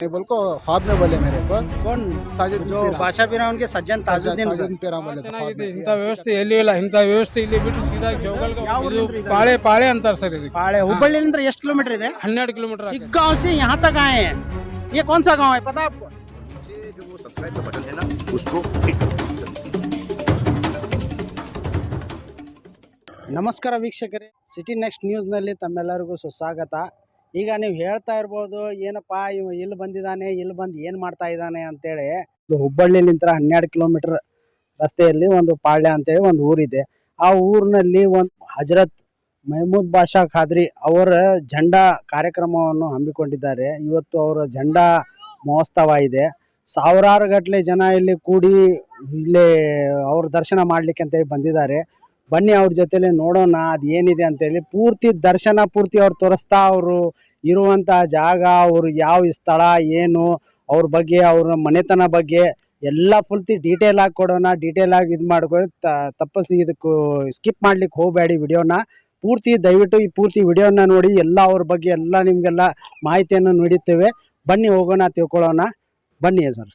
बोल को ख्वाब में बोले मेरे को कौन जो ಭಾಷಾ ಪೀರ ಅವನಿಗೆ ಸಜ್ಜನ್ ತಾಜುದ್ದೀನ್ ಸಜ್ಜನ್ ಪೀರ बोले ಚೆನ್ನಾಗಿದೆ ಇಂಥ ವ್ಯವಸ್ಥೆ ಎಲ್ಲಿ ಇಲ್ಲ ಇಂಥ ವ್ಯವಸ್ಥೆ ಇಲ್ಲಿ ಬಿಟ್ಟು ಸೀದಾ ಜೋಗಲ್ಗೆ ಪಾಳೆ ಪಾಳೆ ಅಂತಾರೆ ಸರ್ ಇದು ಪಾಳೆ ಹುಬ್ಬಳ್ಳಿಯಿಂದ ಎಷ್ಟು ಕಿಲೋಮೀಟರ್ ಇದೆ ಹನ್ನೆರಡು ಕಿಲೋಮೀಟರ್ ಸಿಗ್ಗಾಂವ್ से यहाँ तक आए हैं ये कौन सा गाँव है पता आपको जो वो सब्सक्राइब का बटन है ना उसको ನಮಸ್ಕಾರ ವೀಕ್ಷಕರೇ ಸಿಟಿ ನೆಕ್ಸ್ಟ್ ನ್ಯೂಸ್ನಲ್ಲಿ ತಮ್ಮೆಲ್ಲರಿಗೂ ಸುಸ್ವಾಗತ ಈಗ ನೀವು ಹೇಳ್ತಾ ಇರ್ಬೋದು, ಏನಪ್ಪ ಇವ ಇಲ್ಲಿ ಬಂದಿದ್ದಾನೆ ಇಲ್ಲಿ ಬಂದು ಏನು ಮಾಡ್ತಾ ಇದ್ದಾನೆ ಅಂತೇಳಿ ಇದು ಹುಬ್ಬಳ್ಳಿಲಿಂದ ಹನ್ನೆರಡು ಕಿಲೋಮೀಟರ್ ರಸ್ತೆಯಲ್ಲಿ ಒಂದು ಪಾಳ್ಯ ಅಂತೇಳಿ ಒಂದು ಊರಿದೆ. ಆ ಊರಿನಲ್ಲಿ ಒಂದು ಹಜರತ್ ಮೆಹಮೂದ್ ಬಾಷಾ ಖಾದ್ರಿ ಅವರ ಜಂಡಾ ಕಾರ್ಯಕ್ರಮವನ್ನು ಹಮ್ಮಿಕೊಂಡಿದ್ದಾರೆ. ಇವತ್ತು ಅವರ ಜಂಡಾ ಮಹೋತ್ಸವ ಇದೆ. ಸಾವಿರಾರು ಗಟ್ಟಲೆ ಜನ ಇಲ್ಲಿ ಕೂಡಿ ಇಲ್ಲಿ ಅವ್ರ ದರ್ಶನ ಮಾಡ್ಲಿಕ್ಕೆ ಅಂತೇಳಿ ಬಂದಿದ್ದಾರೆ. ಬನ್ನಿ ಅವ್ರ ಜೊತೆಲಿ ನೋಡೋಣ ಅದು ಏನಿದೆ ಅಂತೇಳಿ ಪೂರ್ತಿ ದರ್ಶನ ಪೂರ್ತಿ ಅವ್ರು ತೋರಿಸ್ತಾ ಅವರು ಇರುವಂಥ ಜಾಗ, ಅವರು ಯಾವ ಸ್ಥಳ, ಏನು, ಅವ್ರ ಬಗ್ಗೆ, ಅವ್ರ ಮನೆತನ ಬಗ್ಗೆ ಎಲ್ಲ ಫುಲ್ತಿ ಡೀಟೇಲ್ ಆಗಿ ಕೊಡೋಣ ಡೀಟೇಲ್ ಆಗಿ ಇದು ಮಾಡ್ಕೊಳ್ಳಿ. ತಪ್ಪಸಿ ಇದಕ್ಕೂ ಸ್ಕಿಪ್ ಮಾಡ್ಲಿಕ್ಕೆ ಹೋಗಬೇಡಿ ವಿಡಿಯೋನ. ಪೂರ್ತಿ ದಯವಿಟ್ಟು ಈ ಪೂರ್ತಿ ವಿಡಿಯೋನ ನೋಡಿ, ಎಲ್ಲ ಅವ್ರ ಬಗ್ಗೆ ಎಲ್ಲ ನಿಮಗೆಲ್ಲ ಮಾಹಿತಿಯನ್ನು ನೀಡುತ್ತೇವೆ ಬನ್ನಿ ಹೋಗೋಣ, ತಿಳ್ಕೊಳ್ಳೋಣ. ಬನ್ನಿ ಸರ್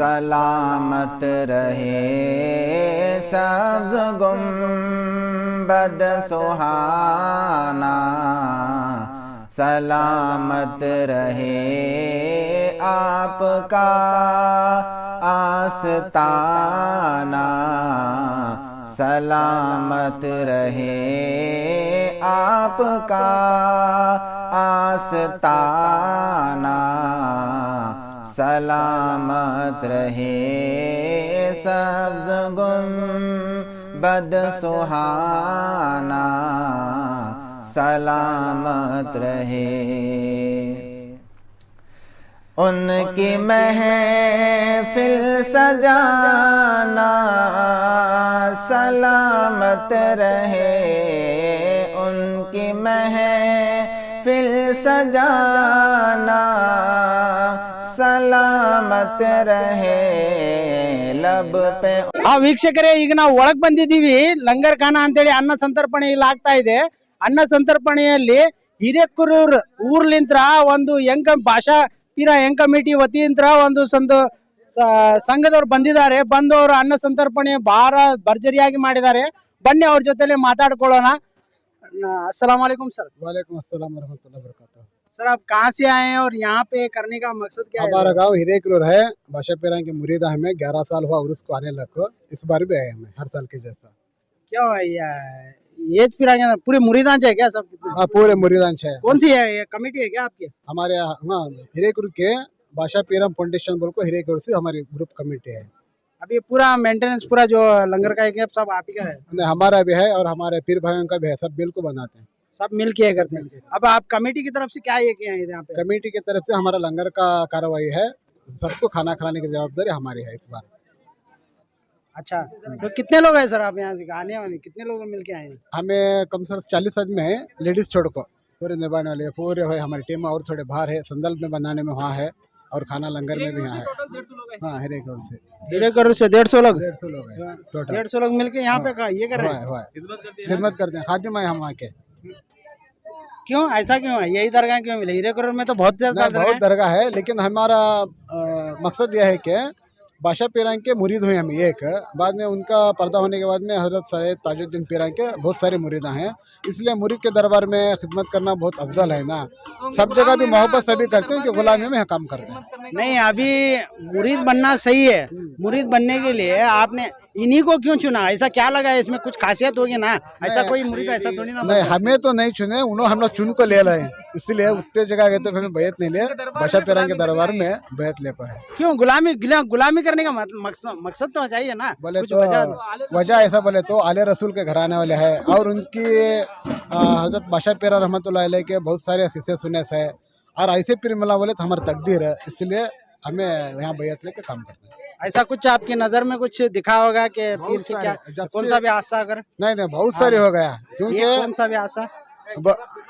सलामत रहे। सब्ज गुंबद सुहाना। सलामत रहे आपका आस्ताना सलामत रहे आपका आस्ताना सलामत रहे सब्ज गुम बद सुहाना। सलामत रहे। उनकी महफिल सजाना। सलामत रहे। उनकी महफिल सजाना। ಸಲಾಮತ್ ರಹೇ ಆ ವೀಕ್ಷಕರೇ ಈಗ ನಾವು ಒಳಗ್ ಬಂದಿದ್ದೀವಿ. ಲಂಗರ್ ಖಾನ ಅಂತೇಳಿ ಅನ್ನ ಸಂತರ್ಪಣೆ ಇಲ್ಲಿ ಆಗ್ತಾ ಇದೆ. ಅನ್ನ ಸಂತರ್ಪಣೆಯಲ್ಲಿ ಹಿರೇಕುರೂರ್ ಊರ್ಲಿಂತ್ರ ಒಂದು ಎಂಕ ಭಾಷಾ ಪೀರ ಯಂಗ್ ಕಮಿಟಿ ವತಿಯಿಂದ ಒಂದು ಸಂದು ಸಂಘದವ್ರು ಬಂದಿದ್ದಾರೆ. ಬಂದು ಅವರು ಅನ್ನ ಸಂತರ್ಪಣೆ ಬಹಳ ಭರ್ಜರಿಯಾಗಿ ಮಾಡಿದ್ದಾರೆ. ಬನ್ನಿ ಅವ್ರ ಜೊತೆಲಿ ಮಾತಾಡ್ಕೊಳ್ಳೋಣ. ಅಸಲಾಮ್ ವಲೈಕುಮ್ ಸರ್. ವಾಲೇಕುಮ್ ಅಸ್ಸಲಾಂ ವರಹಮತುಲ್ಲಾ सर आप कहाँ से आए हैं और यहाँ पे करने का मकसद क्या है? हमारा गाँव हिरेकरूर है। बादशाह पीरा के मुरीदा हमें ग्यारह साल हुआ उर्स को आने लग इस बार भी आए हमें हर साल के जैसा। क्यों है ये फिर पूरे मुरीदान है क्या सब? हाँ पूरे मुरीदान है। कौन सी है ये कमेटी है क्या आपकी? हमारे यहाँ हाँ हिरेकरूर के बादशाह पीरम फाउंडेशन बोल को हिरेकरूर से हमारी ग्रुप कमेटी है। अभी पूरा मेंटेनेंस पूरा जो लंगर का है सब आप ही का है? नहीं, हमारा भी है और हमारे पीर भाइयों का भी है सब मिल को बनाते हैं। सब मिल के करते हैं। अब आप कमेटी की तरफ़ से क्या ये किया है यहाँ पे? कमेटी की तरफ़ से हमारा लंगर का कार्रवाई है। सबको खाना खिलाने की जवाबदारी हमारी है इस बार। अच्छा तो कितने लोग हैं सर आप यहाँ से? आने वाले कितने लोग मिल के आए हैं? हमें कम से कम चालीस आदमी है लेडीज़ छोड़ को। पूरे निभाने वाले पूरे है हमारी टीम और थोड़े बाहर है संदल में बनाने में वहाँ है और खाना लंगर में भी यहाँ है। हाँ। हिरे करोड़ से। डेढ़ करोड़ से डेढ़ सौ लोग? डेढ़ सौ लोग हैं डेढ़ सौ लोग मिलके यहाँ पे ये कर रहे हैं? है है। खिदमत करते हैं। खादिम है हम वहाँ के। क्यों? ऐसा क्यों है? यही दरगाह क्यों मिले? हीरे करोड़ में तो बहुत ज़्यादा बहुत। दरगाह है लेकिन हमारा मकसद यह है कि बादशाह पीरान के मुरीद हुए हम एक। बाद में उनका पर्दा होने के बाद में हज़रत सैयद ताजुद्दीन पीरान के बहुत सारे मुरीदा हैं। इसलिए मुरीद के दरबार में खिदमत करना बहुत अफजल है ना। सब जगह भी मोहब्बत सभी करते हैं कि गुलामी में काम करते हैं। नहीं अभी मुरीद बनना सही है। मुरीद बनने के लिए आपने इन्हीं को क्यों चुना? ऐसा क्या लगा? है इसमें कुछ खासियत होगी ना? ऐसा कोई मुरीद ऐसा थोड़ी ना नहीं हमें तो नहीं चुने उन्होंने हम लोग चुन को ले लाए। इसलिए उतने जगह गए तो फिर हमें बैत नहीं ले बादशाह पीरान के दरबार में बैत ले पाए। क्यों? गुलामी गुलामी करने का मकसद मकसद तो चाहिए ना। बोले तो वजह ऐसा बोले तो आले रसूल के घर आने वाले है और उनकी हज़रत बादशाह पेरा रहमत के बहुत सारे किस्से सुने से। और ऐसे पीर मिला बोले तो हमारी तकदीर है इसलिए हमें यहाँ बैत लेके काम करते हैं। ऐसा कुछ आपकी नज़र में कुछ दिखा होगा कि पीर से क्या कौन सा भी हादसा अगर नहीं नहीं बहुत सारे हो गया। क्योंकि कौन सा भी हादसा?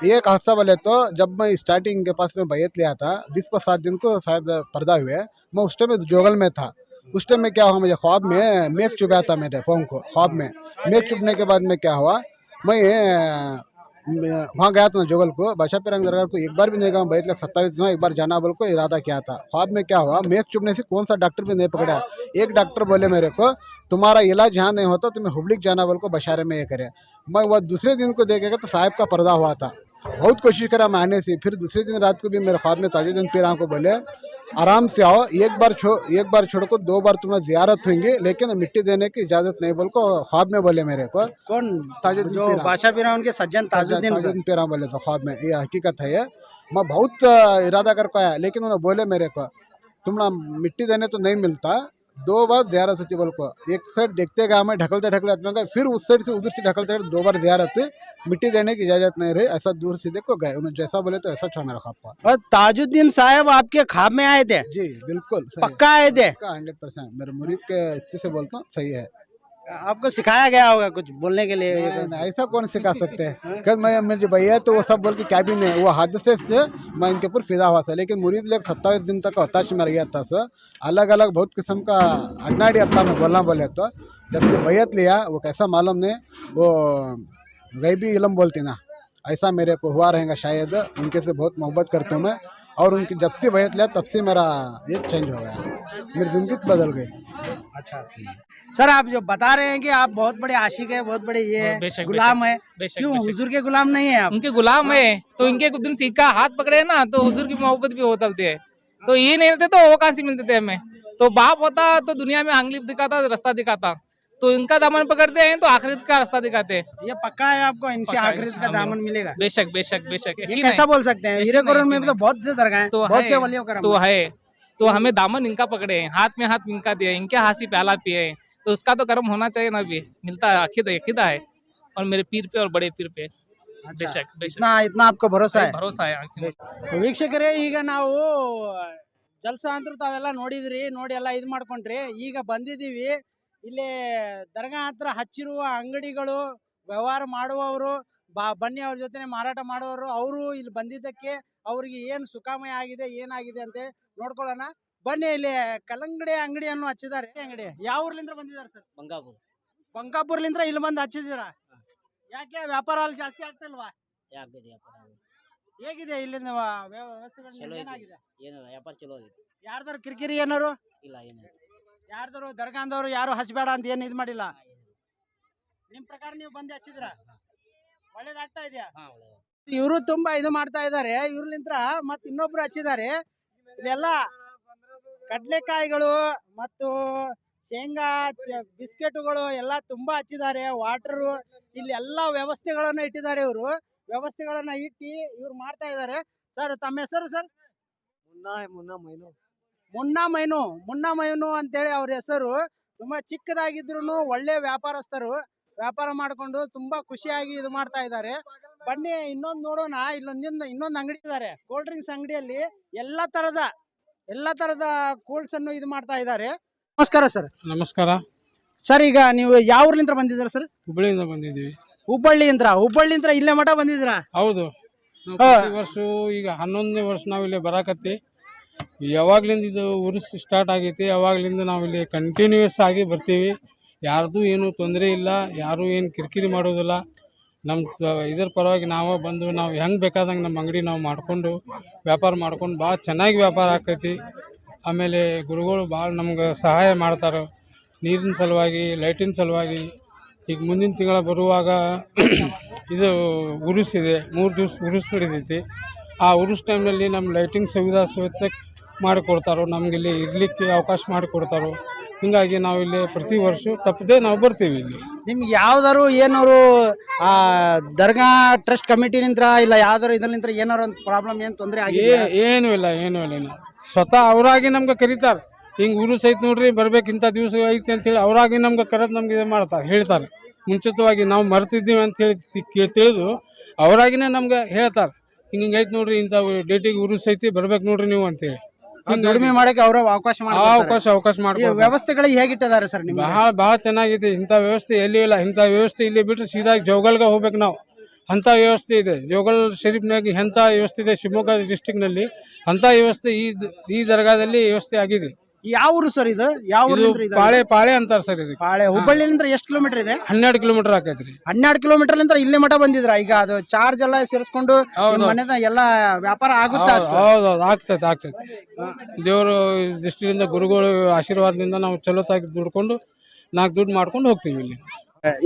एक हादसा बोले तो जब मैं स्टार्टिंग के पास में बैत लिया था बीस पर सात दिन को शायद पर्दा हुए। मैं उस टाइम जोगल में था। उस टाइम में क्या हुआ मुझे ख्वाब में मेघ चुभा था मेरे फ़ोन को ख्वाब में। मेघ चुभने के बाद में क्या हुआ मैं वहाँ गया था जोगल को, बादशाह पिरंग दरगाह को एक बार भी नहीं गया बैठ लाख सत्ताईस दिनों एक बार जाना बोल को इरादा किया था। ख्वाब में क्या हुआ, मेघ चुभने से कौन सा डॉक्टर भी नहीं पकड़ा? एक डॉक्टर बोले मेरे को, तुम्हारा इलाज यहाँ नहीं होता, तुम्हें हुबलिक जाना बोल को बशारे में ये करे। मैं वह दूसरे दिन को देखेगा तो साहब का पर्दा हुआ था। बहुत कोशिश करा मैं आने से। फिर दूसरे दिन रात को भी मेरे ख्वाब में ताजुद्दीन पीरा को बोले आराम से आओ एक बार छो एक बार छोड़ को दो बार तुम्हें जियारत होंगी लेकिन मिट्टी देने की इजाज़त नहीं बोल को ख्वाब में बोले मेरे को कौन? ताजुद्दीन बादशाह पीरा उनके सज्जन ताजुद्दीन पीरा बोले थे ख्वाब में। ये हकीकत है ये। मैं बहुत इरादा कर पाया लेकिन उन्होंने बोले मेरे को तुम ना मिट्टी देने तो नहीं मिलता दो बार ज्यारत होती बल को। एक साइड देखते गए हमें ढकलते ढकलते गए फिर उस साइड से उधर से ढकलते दो बार ज्यारत मिट्टी देने की इजाज़त नहीं रही ऐसा दूर से देखो गए उन्होंने जैसा बोले तो ऐसा छाना रखा पा और ताजुद्दीन साहब आपके खाब में आए थे? जी बिल्कुल पक्का आए थे? हंड्रेड परसेंट मेरे मुरीद के हिस्से से बोलता हूँ सही है। आपको सिखाया गया होगा कुछ बोलने के लिए? ऐसा कौन सिखा सकते हैं? कल मैं, मेरे भैया तो वो सब बोल के क्या भी नहीं, वो हादसे से मैं इनके ऊपर फिदा हुआ था। लेकिन मुरीद लोग सत्ताईस दिन तक हताश में रहा था, सर अलग अलग बहुत किस्म का अड्नाडी अत्ता में बोलना बोले तो जब से बैत लिया, वो कैसा मालूम नहीं, वो गैबी इलम बोलती ना, ऐसा मेरे को हुआ रहेगा शायद, उनके से बहुत मोहब्बत करता हूँ मैं। और उनकी जब से बैत लिया तब से मेरा ये चेंज हो गया। मेरी ज़िंदगी बदल गई। अच्छा। सर आप जो बता रहे हैं कि आप बहुत बड़े आशिक है बहुत बड़े ये हाँ, है गुलाम है। क्यों? हुजूर के गुलाम नहीं है आप। उनके गुलाम है तो इनके तुम सीखा हाथ पकड़े ना तो हुजूर की मोहब्बत भी होती है। तो ये नहीं रहते तो वो कहाँ से मिलते थे हमें। तो बाप होता तो दुनिया में आंगली दिखाता रास्ता दिखाता। तो इनका दामन पकड़ते हैं तो आखिरत का रास्ता दिखाते हैं ये पक्का है आपको इनसे पक्का है, आखिरत का हाँ, दामन मिलेगा बेशक बेशक बेशक ये यकीन कैसा है। बोल सकते हैं हीरे यकीन है, करोड़ में भी यकीन तो बहुत से दरगाह हैं तो बहुत है, से वलियों का तो रमजान। है तो हमें दामन इनका पकड़े हैं हाथ में हाथ इनका दिए इनके हाथ से प्याला पिए हैं तो उसका तो कर्म होना चाहिए ना भी मिलता है अकीदा अकीदा है और मेरे पीर पे और बड़े पीर पे बेशक बेशक ಇತ್ನಾ ಇತ್ನಾ आपको भरोसा है ಭರೋಸಾ है आंखों में। ವೀಕ್ಷಕರೇ ಈಗ ನಾವು ಜಲ್ಸ ಅಂತೂ ತಾವೆಲ್ಲ ನೋಡಿದ್ರಿ ನೋಡಿ ಎಲ್ಲ ಇದು ಮಾಡ್ಕೊಂಡ್ರಿ ಈಗ ಬಂದಿದ್ದೀವಿ ಇಲ್ಲಿ ದರ್ಗಾ ಹತ್ರ ಹಚ್ಚಿರುವ ಅಂಗಡಿಗಳು ವ್ಯವಹಾರ ಮಾಡುವವರು ಬಾ ಬನ್ನಿ ಅವ್ರ ಜೊತೆ ಮಾರಾಟ ಮಾಡುವವರು ಅವರು ಇಲ್ಲಿ ಬಂದಿದ್ದಕ್ಕೆ ಅವ್ರಿಗೆ ಏನು ಸುಖಾಮಯ ಆಗಿದೆ ಏನಾಗಿದೆ ಅಂತ ನೋಡ್ಕೊಳ್ಳೋಣ. ಬನ್ನಿ ಇಲ್ಲಿ ಕಲ್ಲಂಗಡಿ ಅಂಗಡಿಯನ್ನು ಹಚ್ಚಿದ್ದಾರೆ. ಅಂಗಡಿ ಯಾವ ಊರ್ಲಿಂದ ಬಂದಿದ್ದಾರೆ ಸರ್? ಬಂಕಾಪುರ್ ಬಂಕಾಪುರ್ಲಿಂದ ಇಲ್ಲಿ ಬಂದು ಹಚ್ಚಿದ್ದೀರಾ? ಯಾಕೆ ವ್ಯಾಪಾರ ಅಲ್ಲಿ ಜಾಸ್ತಿ ಆಗ್ತಿಲ್ವಾ? ವ್ಯಾಪಾರ? ಹೇಗಿದೆ ಇಲ್ಲಿಂದ ವ್ಯವಸ್ಥೆಗಳು ಏನಾಗಿದೆ? ಏನು ವ್ಯಾಪಾರ ಚಲೋ ಆಗಿದೆ ಯಾರ್ದಾರು ಕಿರಿಕಿರಿ ಏನಾರು ಇಲ್ಲ ಏನು ಯಾರ್ದಾರು ದರ್ಗಾಂದವ್ರು ಯಾರು ಹಚ್ಬೇಡ ಅಂತ ಏನು ಇದ್ ಮಾಡಿಲ್ಲ? ನಿಮ್ ಪ್ರಕಾರ ನೀವು ಬಂದು ಹಚ್ಚಿದ್ರ? ಒಳ್ಳೇದಾಗ್ತಾ ಇದೆಯಾ? ಇವರು ತುಂಬಾ ಇದು ಮಾಡ್ತಾ ಇದ್ದಾರೆ ಇವ್ರಲಿಂತ್ರ ಮತ್ ಇನ್ನೊಬ್ರು ಹಚ್ಚಿದ್ದಾರೆ ಇಲ್ಲೆಲ್ಲ ಕಡ್ಲೆಕಾಯಿಗಳು ಮತ್ತು ಶೇಂಗಾ ಬಿಸ್ಕೆಟ್ಗಳು ಬಿಸ್ಕೆಟುಗಳು ಎಲ್ಲ ತುಂಬಾ ಹಚ್ಚಿದ್ದಾರೆ ವಾಟರ್ ಇಲ್ಲಿ ಎಲ್ಲಾ ವ್ಯವಸ್ಥೆಗಳನ್ನ ಇಟ್ಟಿದ್ದಾರೆ ಇವರು. ವ್ಯವಸ್ಥೆಗಳನ್ನ ಇಟ್ಟಿ ಇವ್ರು ಮಾಡ್ತಾ ಇದ್ದಾರೆ ಸರ್ ತಮ್ಮ ಹೆಸರು ಸರ್ ಮುನ್ನಾ ಮುನ್ನಾ ಮೈನು. ಮುನ್ನಾ ಮೈನು ಮುನ್ನಾ ಮೈನು ಅಂತೇಳಿ ಅವ್ರ ಹೆಸರು ತುಂಬಾ ಚಿಕ್ಕದಾಗಿದ್ರು ಒಳ್ಳೆ ವ್ಯಾಪಾರಸ್ಥರು. ವ್ಯಾಪಾರ ಮಾಡ್ಕೊಂಡು ತುಂಬಾ ಖುಷಿಯಾಗಿ ಇದು ಮಾಡ್ತಾ ಇದ್ದಾರೆ. ಬನ್ನಿ ಇನ್ನೊಂದು ನೋಡೋಣ. ಇಲ್ಲೊಂದ್ ಇನ್ನೊಂದು ಅಂಗಡಿ ಇದ್ದಾರೆ ಕೋಲ್ಡ್ ಡ್ರಿಂಕ್ಸ್ ಅಂಗಡಿಯಲ್ಲಿ ಎಲ್ಲಾ ತರದ ಎಲ್ಲಾ ತರದ ಕೋಲ್ಡ್ಸ್ ಅನ್ನು ಇದು ಮಾಡ್ತಾ ಇದ್ದಾರೆ. ನಮಸ್ಕಾರ ಸರ್. ನಮಸ್ಕಾರ. ಸರ್ ಈಗ ನೀವು ಯಾವ ಊರ್ಲಿಂದ ಬಂದಿದ್ದೀರಾ ಸರ್? ಹುಬ್ಬಳ್ಳಿಯಿಂದ ಬಂದಿದ್ದೀವಿ. ಹುಬ್ಬಳ್ಳಿಯಿಂದ? ಹುಬ್ಬಳ್ಳಿಯಿಂದ ಇಲ್ಲೇ ಮಠ ಬಂದಿದ್ರ ಹೌದು. ನಾವು ವರ್ಷ ಈಗ ಹನ್ನೊಂದನೇ ವರ್ಷ ನಾವಿಲ್ಲಿ ಬರಾಕತ್ತಿ. ಯಾವಾಗ್ಲಿಂದ ಇದು ಉರಿಸ್ ಸ್ಟಾರ್ಟ್ ಆಗೈತಿ ಅವಾಗ್ಲಿಂದ ನಾವಿಲ್ಲಿ ಕಂಟಿನ್ಯೂಸ್ ಆಗಿ ಬರ್ತೀವಿ. ಯಾರ್ದು ಏನು ತೊಂದರೆ ಇಲ್ಲ, ಯಾರು ಏನು ಕಿರಿಕಿರಿ ಮಾಡೋದಿಲ್ಲ. ನಮ್ಮ ಇದ್ರ ಪರವಾಗಿ ನಾವೇ ಬಂದು, ನಾವು ಹೆಂಗೆ ಬೇಕಾದಂಗೆ ನಮ್ಮ ಅಂಗಡಿ ನಾವು ಮಾಡಿಕೊಂಡು, ವ್ಯಾಪಾರ ಮಾಡ್ಕೊಂಡು, ಭಾಳ ಚೆನ್ನಾಗಿ ವ್ಯಾಪಾರ ಆಕೈತಿ ಆಮೇಲೆ ಗುರುಗಳು ಭಾಳ ನಮ್ಗೆ ಸಹಾಯ ಮಾಡ್ತಾರೆ. ನೀರಿನ ಸಲುವಾಗಿ ಲೈಟಿನ ಸಲುವಾಗಿ. ಈಗ ಮುಂದಿನ ತಿಂಗಳ ಬರುವಾಗ ಇದು ಉರುಸಿದೆ ಮೂರು ದಿವ್ಸ ಉರುಸ್ ನಡೀತೈತಿ ಆ ಉರುಸ್ ಟೈಮ್ನಲ್ಲಿ ನಮ್ಮ ಲೈಟಿಂಗ್ ಸುವಿಧಾ ಸುವಿಧೆ ಮಾಡಿಕೊಡ್ತಾರೋ ನಮ್ಗೆ ಇಲ್ಲಿ ಇರಲಿಕ್ಕೆ ಅವಕಾಶ ಮಾಡಿಕೊಡ್ತಾರೋ ಹೀಗಾಗಿ ನಾವು ಇಲ್ಲಿ ಪ್ರತಿ ವರ್ಷ ತಪ್ಪದೆ ನಾವು ಬರ್ತೀವಿ ಇಲ್ಲಿ. ನಿಮ್ಗೆ ಯಾವ್ದಾರು ಏನಾರು ಆ ದರ್ಗಾ ಟ್ರಸ್ಟ್ ಕಮಿಟಿನಿಂದ ಇಲ್ಲ ಯಾವ್ದಾರು ಇದರಿಂದ ಏನಾರು ಒಂದು ಪ್ರಾಬ್ಲಮ್ ಏನು ತೊಂದರೆ ಆಗಿ ಏನು ಇಲ್ಲ ಏನು ಇಲ್ಲ ಸ್ವತಃ ಅವರಾಗಿ ನಮ್ಗೆ ಕರೀತಾರೆ. ಹಿಂಗೆ ಊರು ಸಹಿತ ನೋಡ್ರಿ ಬರ್ಬೇಕು ಇಂಥ ದಿವಸ ಐತಿ ಅಂತೇಳಿ ಅವರಾಗಿ ನಮ್ಗೆ ಕರೆದು ನಮ್ಗೆ ಇದು ಮಾಡ್ತಾರೆ ಹೇಳ್ತಾರೆ. ಮುಂಚಿತವಾಗಿ ನಾವು ಮರ್ತಿದ್ದೀವಿ ಅಂತ ಹೇಳಿ ತಿಳಿದು ಅವರಾಗಿನೇ ನಮ್ಗೆ ಹೇಳ್ತಾರೆ. ಹಿಂಗೆ ಹಿಂಗೆ ಐತೆ ನೋಡ್ರಿ ಇಂಥ ಡೇಟಿಗೆ ಉರುಸ್ ಐತಿ ಬರ್ಬೇಕು ನೋಡ್ರಿ ನೀವು ಅಂತೇಳಿ. ದುಡಿಮೆ ಮಾಡಕ್ಕೆ ಅವರ ಅವಕಾಶ ಅವಕಾಶ ಅವಕಾಶ ಮಾಡಿ ವ್ಯವಸ್ಥೆಗಳು ವ್ಯವಸ್ಥೆಗಳಿಗೆ ಹೇಗಿಟ್ಟಿದ್ದಾರೆ ಸರ್ ನಿಮ್ಗೆ? ಬಹಳ ಬಹಳ ಚೆನ್ನಾಗಿದೆ. ಇಂಥ ವ್ಯವಸ್ಥೆ ಎಲ್ಲಿ ಇಲ್ಲ. ಇಂಥ ವ್ಯವಸ್ಥೆ ಇಲ್ಲಿ ಬಿಟ್ಟು ಸೀದಾ ಜೋಗಲ್ಗೆ ಹೋಗ್ಬೇಕು ನಾವು. ಅಂಥ ವ್ಯವಸ್ಥೆ ಇದೆ. ಜೋಗಲ್ ಶರೀಫ್ನಾಗ ಎಂಥ ವ್ಯವಸ್ಥೆ ಇದೆ ಶಿವಮೊಗ್ಗ ಡಿಸ್ಟಿಕ್ನಲ್ಲಿ ಅಂಥ ವ್ಯವಸ್ಥೆ ಈ ಈ ದರ್ಗಾದಲ್ಲಿ ವ್ಯವಸ್ಥೆ ಆಗಿದೆ. ಯಾವೂರು ಸರ್ ಇದು? ಯಾವೂರು ಪಾಳೆ ಪಾಳೆ ಅಂತಾರ ಸರ್ ಇದು ಪಾಳೆ. ಹುಬ್ಬಳ್ಳಿಲಿಂದ ಎಷ್ಟು ಕಿಲೋಮೀಟರ್ ಇದೆ? ಹನ್ನೆರಡು ಕಿಲೋಮೀಟರ್ ಆಕೈತ್ರಿ ಹನ್ನೆರಡು ಕಿಲೋಮೀಟರ್ ಲಿಂದ ಇಲ್ಲಿ ಮಠ ಬಂದಿದ್ರ ಈಗ ಅದು ಚಾರ್ಜ್ ಎಲ್ಲ ಸೇರಿಸ್ಕೊಂಡು ಮನೆದ ಎಲ್ಲ ವ್ಯಾಪಾರ ಆಗುತ್ತಾ ಹೌದೌದು ಆಗ್ತೈತೆ ಆಗ್ತೈತೆ. ದೇವರು ದೃಷ್ಟಿಯಿಂದ ಗುರುಗಳು ಆಶೀರ್ವಾದದಿಂದ ನಾವು ಚಲೋತಾಗಿ ದುಡ್ಕೊಂಡು ನಾಲ್ಕು ದುಡ್ಡು ಮಾಡ್ಕೊಂಡು ಹೋಗ್ತೀವಿ ಇಲ್ಲಿ.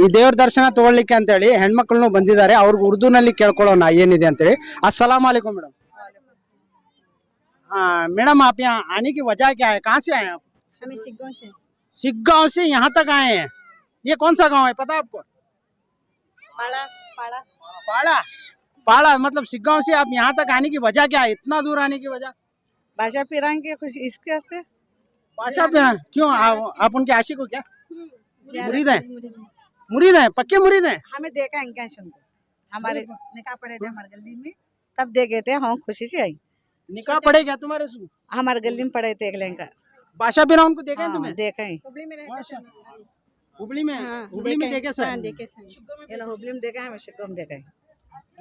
ಈ ದೇವ್ರ ದರ್ಶನ ತಗೊಳ್ಳಿಕ್ಕೆ ಅಂತೇಳಿ ಹೆಣ್ಮಕ್ಳು ಬಂದಿದ್ದಾರೆ. ಅವ್ರಿಗೆ ಉರ್ದುನಲ್ಲಿ ಕೇಳ್ಕೊಳ್ಳೋಣ ಏನಿದೆ ಅಂತೇಳಿ. ಅಸಲಾಮ್ ಅಲೈಕುಮ್ ಮೇಡಮ್. मैडम आप यहाँ आने की वजह क्या है? कहाँ से आए आप? हमें सिग्गों से। सिख से यहाँ तक आए हैं? ये कौन सा गाँव है पता आपको? पाला पाला पाड़ा। पाड़ा मतलब सिख से आप यहाँ तक आने की वजह क्या है? इतना दूर आने की वजह? बादशाह पिरांग के खुश इसके वास्ते पाशा पे क्यों? आप, आप उनके आशिक हो क्या? मुरीद हैं? मुरीद हैं। हैं? पक्के मुरीद हैं? हमें देखा है इनका हमारे निकाह पड़े थे हमारे गली में। तब देखे थे हम खुशी से आई। निकाह पड़े क्या तुम्हारे सु हमारे गली में पड़े थे एक लहंगा बादशाह बिना उनको देखा है तुम्हें? देखा है। हुबली में हुबली में? देखे सर? ये लोग हुबली में देखा है हमें शिक्को में देखा है।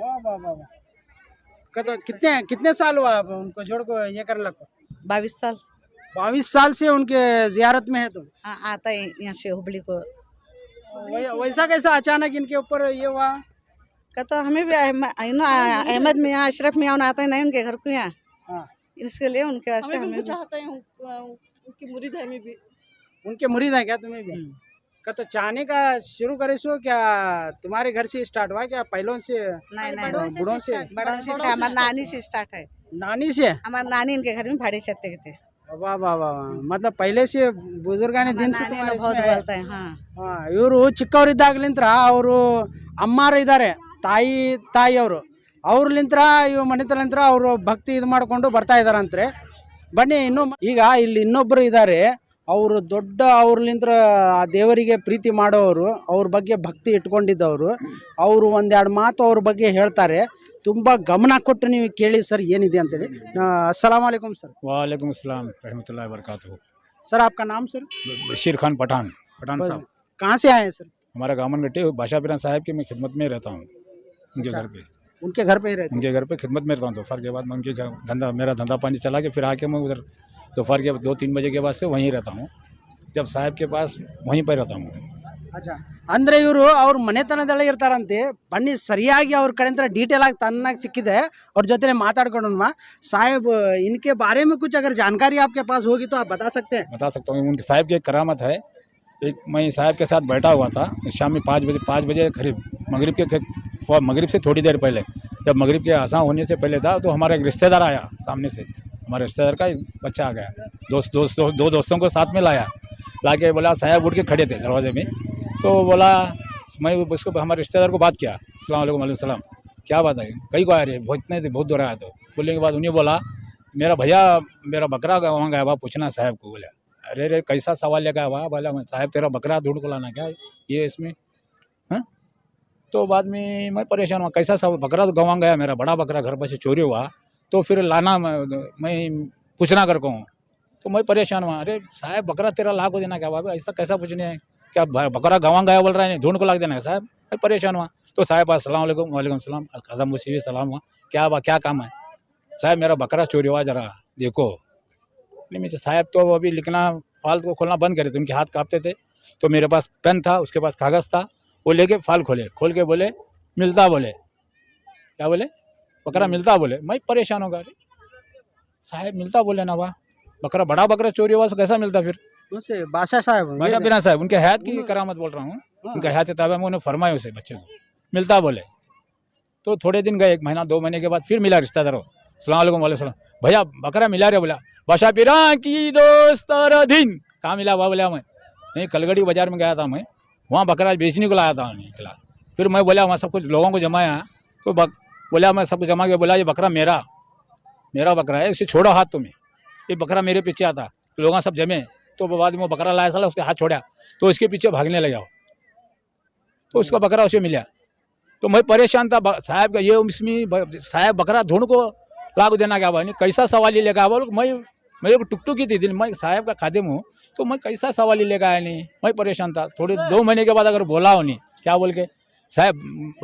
वाह वाह वाह वाह। तो कितने कितने साल हुआ आप उनको जोड़ को ये करने लगो बाईस साल। बाईस साल से उनके जियारत में है तुम? हाँ आता है यहाँ से हुबली को। वैसा कैसा अचानक इनके ऊपर ये हुआ? का तो हमें भी अहमद में यहाँ अशरफ में आता है नहीं उनके घर को यहाँ। हाँ। इसके लिए उनके वास्ते हमें भी- उनके मुरीद है क्या तुम्हें भी का तो चाहने का शुरू करे सो क्या तुम्हारे घर से स्टार्ट हुआ क्या पहलों से नहीं नहीं बड़ों से बड़ों से हमारे नानी से स्टार्ट है नानी से हमारे नानी इनके घर में भाड़े छत्ते के थे वाह वाह वाह वाह। मतलब पहले से बुजुर्गाने दिन से नानी तुम्हारे लोग बहुत इसमें है। बोलते हैं हाँ ಇವರು ಚಿಕ್ಕವರಿದ್ದಾಗ್ಲಿಂತ್ರ ಅವರು ಅಮ್ಮಾರು ಇದ್ದಾರೆ ತಾಯಿ ತಾಯಿ ಅವರು ಅವ್ರಲಿಂತ್ರ ಇವ್ ಮನೆತಲಿಂತ್ರ ಅವರು ಭಕ್ತಿ ಇದು ಮಾಡಿಕೊಂಡು ಬರ್ತಾ ಇದಾರಂತ್ರೆ ಬನ್ನಿ ಇನ್ನು ಈಗ ಇಲ್ಲಿ ಇನ್ನೊಬ್ರು ಇದ್ದಾರೆ ಅವರು ದೊಡ್ಡ ಅವ್ರಲಿಂತ್ರ ಆ ದೇವರಿಗೆ ಪ್ರೀತಿ ಮಾಡೋರು ಅವ್ರ ಬಗ್ಗೆ ಭಕ್ತಿ ಇಟ್ಕೊಂಡಿದ್ದವರು ಅವರು ಒಂದೆರಡು ಮಾತು ಅವ್ರ ಬಗ್ಗೆ ಹೇಳ್ತಾರೆ ತುಂಬ ಗಮನ ಕೊಟ್ಟು ನೀವು ಕೇಳಿ ಸರ್ ಏನಿದೆ ಅಂತೇಳಿ ಅಸ್ಸಲಾಮ್ ವಾಲೇಕುಮ್ ಸರ್ वालेकुम अस्सलाम रहमतुल्लाहि वरकatuh सर आपका नाम सर बशीर खान पठान पठान साहब कहाँ से आए हैं सर हमारा गामन गट्टी बादशाह बिरान साहब की मैं खिदमत में रहता हूँ उनके घर पे उनके घर पे ही रहते उनके घर पे खिदमत में रहता हूँ दोपहर के बाद मैं उनके घर धंधा मेरा धंधा पानी चला के फिर आके मैं उधर दोपहर के दो तीन बजे के बाद से वहीं रहता हूँ जब साहब के पास वहीं पर रहता हूँ ಅಚ್ಚ ಅಂದ್ರೆ ಇವರು ಅವ್ರ ಮನೆತನದಲ್ಲೇ ಇರ್ತಾರಂತೆ ಬನ್ನಿ ಸರಿಯಾಗಿ ಅವ್ರ ಕಡೆಯಿಂದ ಡೀಟೇಲ್ ಆಗಿ ತನ್ನಾಗಿ ಸಿಕ್ಕಿದೆ ಅವ್ರ ಜೊತೆ ಮಾತಾಡ್ಕೊಂಡು साहब इनके बारे में कुछ अगर जानकारी आपके पास होगी तो आप बता सकते हैं बता सकता हूँ उनके साहब की एक करामत है एक मैं साहब के साथ बैठा हुआ था शाम में पाँच बजे पाँच बजे करीब मगरिब के ख- मगरिब से थोड़ी देर पहले जब मगरिब के आसान होने से पहले था तो हमारा एक रिश्तेदार आया सामने से। हमारे रिश्तेदार का एक बच्चा आ गया। दोस्त दोस्त दो, दो दोस्तों को साथ में लाया। ला के बोला साहब उठ के खड़े थे दरवाजे में। तो बोला मैं उसको हमारे रिश्तेदार को बात किया। वालेकुम सलाम। क्या बात है? कहीं को आया रे? बहुत इतने बहुत दूर आया तो। बोलने के बाद उन्हें बोला मेरा भैया मेरा बकरा वहाँ गया हुआ पूछना साहब को। बोला अरे अरे कैसा सवाल लेकर हुआ बोला साहब तेरा बकरा ढूंढ को लाना क्या ये इसमें तो बाद में मैं परेशान हुआ, कैसा सा बकरा तो गंवा गया मेरा, बड़ा बकरा घर पर से चोरी हुआ तो फिर लाना मैं मैं पूछना कर कहूँ। तो मैं परेशान हुआ, अरे साहब, बकरा तेरा लाख को देना, क्या बाबा ऐसा कैसा पूछने है? क्या बकरा गंवा गया बोल रहा है, ढूंढ को लाग देना है साहब? मैं परेशान हुआ तो साहब, अस्सलाम वालेकुम सलाम कदम मुझे सलाम हुआ, क्या बा, क्या काम है? साहब, मेरा बकरा चोरी हुआ, जरा देखो। नहीं मुझे साहब तो अभी लिखना, फालतू को खोलना बंद करे थे उनके हाथ कांपते थे तो मेरे पास पेन था, उसके पास कागज़ था वो लेके फ़ाइल खोले खोल के बोले मिलता बोले। क्या बोले? बकरा मिलता बोले। मैं परेशान होगा अरे। साहेब मिलता बोले ना वाह बकरा बड़ा बकरा चोरी हुआ कैसा मिलता फिर? बादशाह साहब बिना साहब उनके हयात की करामत बोल रहा हूँ। हाँ। उनके हयात ताबे में उन्हें फरमाया उसे बच्चे को। मिलता बोले। तो थोड़े दिन गए एक महीना दो महीने के बाद फिर मिला रिश्तेदारों सलाम वालेकुम सलाम। भैया बकरा मिला रे बोला। बादशाह पिरा की दोस्त दिन कहाँ मिला वाह बोला मैं नहीं कलगड़ी बाज़ार में गया था मैं वहाँ बकरा बेचने को लाया था निकला फिर मैं बोला वहाँ सब कुछ लोगों को जमाया तो बक, बोला मैं सबको जमा के बोला ये बकरा मेरा मेरा बकरा है इसे छोड़ो हाथ तुम्हें। ये बकरा मेरे पीछे आता लोग सब जमे तो बाद में वो बकरा लाया साला उसके हाथ छोड़ा तो इसके पीछे भागने लगा वो। तो उसका बकरा उसे मिला। तो मैं परेशान था साहब का ये इसमें ब- साहब बकरा ढूंढ को लागू देना क्या भाई कैसा सवाल ही लेगा बोल मैं मेरे को टुकटुक ही थी दिल मैं साहब का खादिम हूँ तो मैं कैसा सवाल ही लेकर आया नहीं। मैं परेशान था थोड़े दो महीने के बाद अगर बोला हो नहीं क्या बोल के? साहब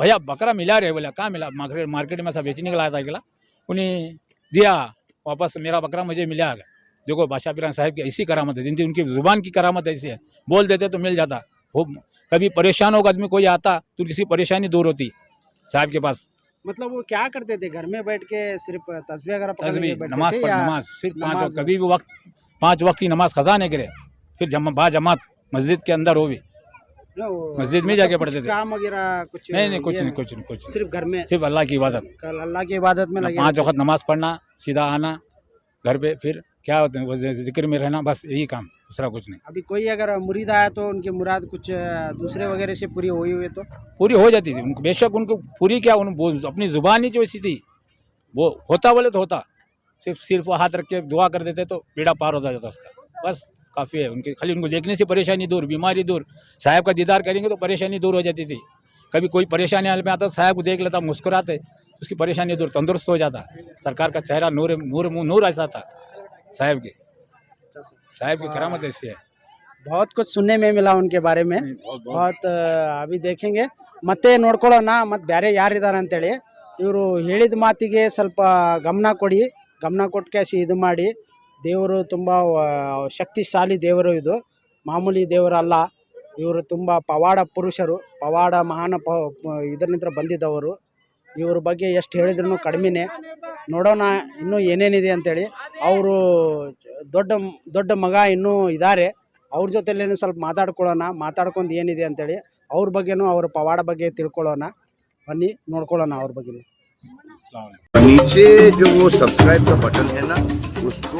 भैया बकरा मिला रहे बोला कहाँ मिला? मार्केट मार्केट में सब बेचने के लाया था अकेला। उन्हें दिया वापस मेरा बकरा मुझे मिला देखो बादशाह पिरान साहब की ऐसी करामत है जिनकी उनकी ज़ुबान की करामत ऐसी है। बोल देते तो मिल जाता। वो कभी परेशान होगा आदमी कोई आता तो किसी परेशानी दूर होती साहब के पास। मतलब वो क्या करते थे? घर में बैठ के सिर्फ़ तस्वीर अगर तस्वीर नमाज़ पढ़ नमाज़ सिर्फ़ पाँच वक्त कभी भी वक्त पाँच वक्त की नमाज़ खजा नहीं करे फिर जमा बा जमात मस्जिद के अंदर हो भी। मस्जिद में मतलब जाके पढ़ते थे। काम वगैरह कुछ नहीं नहीं कुछ नहीं कुछ नहीं कुछ सिर्फ़ घर में? सिर्फ़ अल्लाह की इबादत। अल्लाह की इबादत में पाँच वक्त नमाज़ पढ़ना सीधा आना घर पे फिर क्या होते हैं? ज़िक्र में रहना बस यही काम दूसरा कुछ नहीं। अभी कोई अगर मुरीद आया तो उनकी मुराद कुछ दूसरे वगैरह से पूरी हुई हुई तो? पूरी हो जाती थी। उनको बेशक उनको पूरी क्या उन अपनी ज़ुबान ही जो ऐसी थी वो होता बोले तो होता। सिर्फ़ सिर्फ़ हाथ रख के दुआ कर देते तो बेड़ा पार होता जाता उसका। बस काफ़ी है। उनके खाली उनको देखने से परेशानी दूर बीमारी दूर। साहब का दीदार करेंगे तो परेशानी दूर हो जाती थी। कभी कोई परेशानी हाल में आता तो साहब को देख लेता मुस्कुराते उसकी परेशानी दूर तंदुरुस्त हो जाता। सरकार का चेहरा नूर नूर नूर ऐसा था। साहब की साहब की करामत ऐसी है बहुत कुछ सुनने में मिला उनके बारे में बहुत बहुत बहुत ಆ, ಅಭಿ ದೇಖಂಗೆ ಮತ್ತೆ ನೋಡ್ಕೊಳ್ಳೋಣ ಮತ್ತು ಬೇರೆ ಯಾರಿದ್ದಾರೆ ಅಂತೇಳಿ ಇವರು ಹೇಳಿದ ಮಾತಿಗೆ ಸ್ವಲ್ಪ ಗಮನ ಕೊಡಿ ಗಮನ ಕೊಟ್ಟು ಕ್ಯಾಶಿ ಇದು ಮಾಡಿ ದೇವರು ತುಂಬ ಶಕ್ತಿಶಾಲಿ ದೇವರು ಇದು ಮಾಮೂಲಿ ದೇವರಲ್ಲ ಇವರು ತುಂಬ ಪವಾಡ ಪುರುಷರು ಪವಾಡ ಮಹಾನ ಪ ಪ- ಇದರಿಂದ ಬಂದಿದ್ದವರು ಇವ್ರ ಬಗ್ಗೆ ಎಷ್ಟು ಹೇಳಿದ್ರು ಕಡಿಮೆನೇ ನೋಡೋಣ ಇನ್ನೂ ಏನೇನಿದೆ ಅಂತೇಳಿ ಅವರು ದೊಡ್ಡ ದೊಡ್ಡ ಮಗ ಇನ್ನೂ ಇದ್ದಾರೆ ಅವ್ರ ಜೊತೆಲೇನು ಸ್ವಲ್ಪ ಮಾತಾಡ್ಕೊಳ್ಳೋಣ ಮಾತಾಡ್ಕೊಂಡು ಏನಿದೆ ಅಂತೇಳಿ ಅವ್ರ ಬಗ್ಗೆನೂ ಅವ್ರ ಪವಾಡ ಬಗ್ಗೆ ತಿಳ್ಕೊಳ್ಳೋಣ ಬನ್ನಿ ನೋಡ್ಕೊಳ್ಳೋಣ ಅವ್ರ ಬಗ್ಗೆನೂ अस्सलाम वालेकुम। नीचे जो वो सब्सक्राइब का बटन है ना उसको